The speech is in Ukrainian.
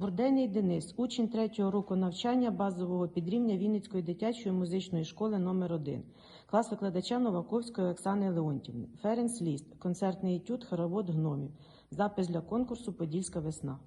Бурденний Денис, учень третього року навчання базового підрівня Вінницької дитячої музичної школи номер 1 клас викладача Новаковської Оксани Леонтівни. Ференс Ліст, концертний етюд, хоровод гномів. Запис для конкурсу Подільська весна.